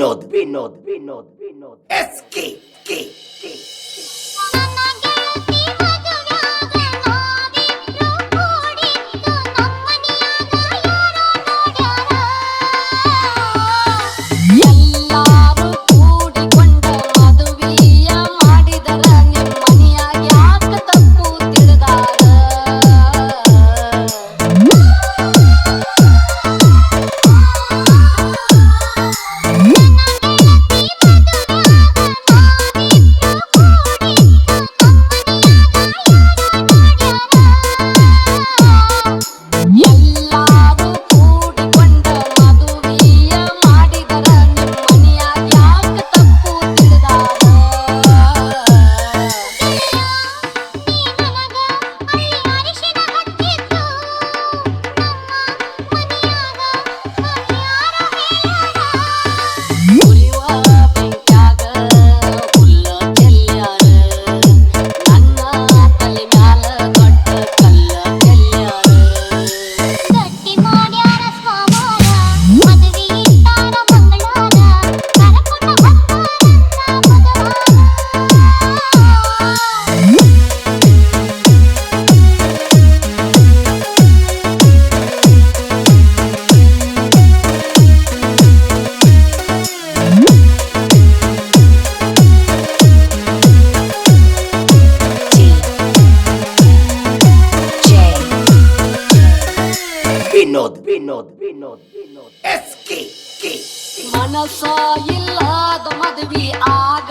বিনোদ বিনোদ বিনোদ বিনোদ। এস কি কি কি। বিনোদ। বিনোদ বিনোদ বিনোদ। এস কি? কি ಮನಸ ಇಲ್ಲದ ಮದುವೆ ಆಗ